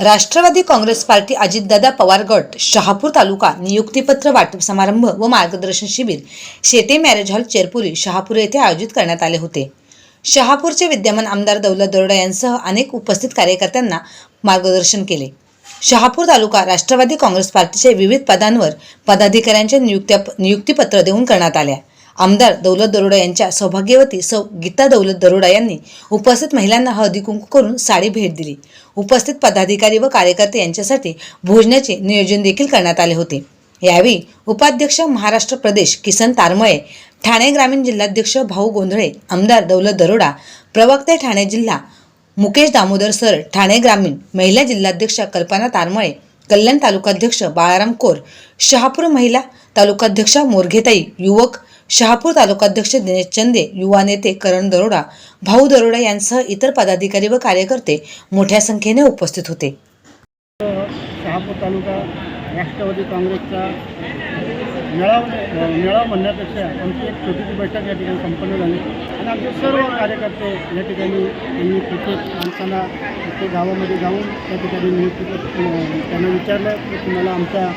Rashtrawadi Congress party Ajitdada Pawar गट शहापूर तालुका नियुक्तीपत्र वाटप समारंभ व मार्गदर्शन शिबिर शेटे मॅरेज हॉल चेरपुरी शहापूर येथे आयोजित करण्यात आले होते. शहापूरचे विद्यमान आमदार दौलत दरोडा यांसह अनेक उपस्थित कार्यकर्त्यांना मार्गदर्शन केले. शहापूर तालुका राष्ट्रवादी काँग्रेस पार्टीचे विविध पदांवर पदाधिकाऱ्यांच्या नियुक्त्या नियुक्तीपत्र देऊन करण्यात आल्या. आमदार दौलत दरोडा यांच्या सौभाग्यवती सौ गीता दौलत दरोडा यांनी उपस्थित महिलांना हळदी कुंकू करून साडी भेट दिली. उपस्थित पदाधिकारी व कार्यकर्ते यांच्यासाठी भोजनाचे नियोजन देखील करण्यात आले होते. यावेळी उपाध्यक्ष महाराष्ट्र प्रदेश किसन तारमळे ठाणे ग्रामीण जिल्हाध्यक्ष भाऊ गोंधळे आमदार दौलत दरोडा प्रवक्ते ठाणे जिल्हा मुकेश दामोदर सर ठाणे ग्रामीण महिला जिल्हाध्यक्ष कल्पना तारमळे कल्याण तालुकाध्यक्ष बाळाराम कोर शहापूर महिला तालुकाध्यक्ष मोरघेताई युवक शहापूर तालुकाध्यक्ष दिनेश चंदे युवा नेते करण दरोडा भाऊ दरोडा यांसह इतर पदाधिकारी व कार्यकर्ते मोठ्या संख्येने उपस्थित होते. शहापूर तालुका राष्ट्रवादी काँग्रेसचा मेळाव मेळावा म्हणण्यापेक्षा आमची एक छोटीशी बैठक या ठिकाणी संपन्न झाली. आणि आमचे सर्व कार्यकर्ते या ठिकाणी त्यांनी प्रत्येक माणसांना प्रत्येक गावामध्ये जाऊन त्या ठिकाणी नियुक्ती त्यांना विचारलं की तुम्हाला आमच्या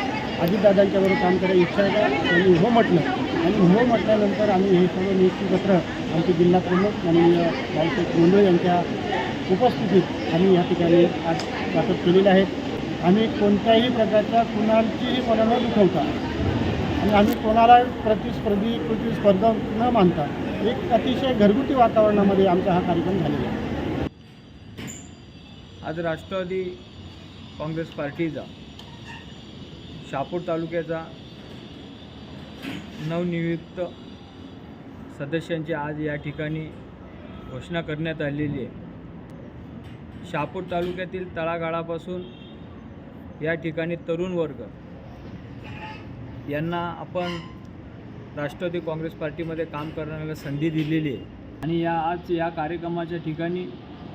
अजितदादांच्याबरोबर काम करायची इच्छा आहे का? त्यांनी हो म्हटलं. आणि हो म्हटल्यानंतर आम्ही हे सर्व नियुक्तीपत्र आमचे जिल्हा प्रमुख आणि बाळासाहेब गोंधळे यांच्या उपस्थितीत आम्ही या ठिकाणी आज वाटप केलेले आहेत आम्ही कोणत्याही प्रकारच्या कुणाचीही कोणाला दुखवता आणि आम्ही कोणाला प्रतिस्पर्धी प्रतिस्पर्धा न मानता एक अतिशय घरगुती वातावरणामध्ये आमचा हा कार्यक्रम झालेला आहे. आज राष्ट्रवादी काँग्रेस पार्टीचा शहापूर तालुक्याचा नवनियुक्त सदस्यांची आज या ठिकाणी घोषणा करण्यात आलेली आहे. शहापूर तालुक्यातील तळागाळापासून या ठिकाणी तरुण वर्ग यांना आपण राष्ट्रवादी काँग्रेस पार्टीमध्ये काम करण्याला संधी दिलेली आहे. आणि या आज या कार्यक्रमाच्या ठिकाणी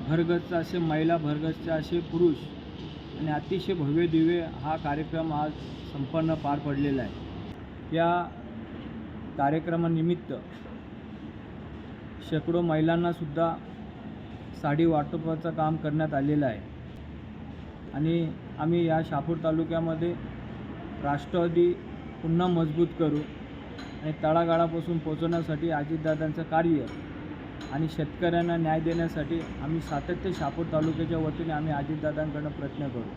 भरगच्च असे महिला भरगच्च असे पुरुष आणि अतिशय भव्य दिव्य हा कार्यक्रम आज संपन्न पार पडलेला आहे. या कार्यक्रमानिमित्त शेकडो महिलांनासुद्धा साडी वाटपाचं काम करण्यात आलेलं आहे. आणि आम्ही या शहापूर तालुक्यामध्ये राष्ट्रवादी पुन्हा मजबूत करू आणि तळागाळापासून पोचवण्यासाठी अजितदादांचं कार्य आणि शेतकऱ्यांना न्याय देण्यासाठी आम्ही सातत्य शापूर तालुक्याच्या वतीने आम्ही अजितदादांकडनं प्रयत्न करू.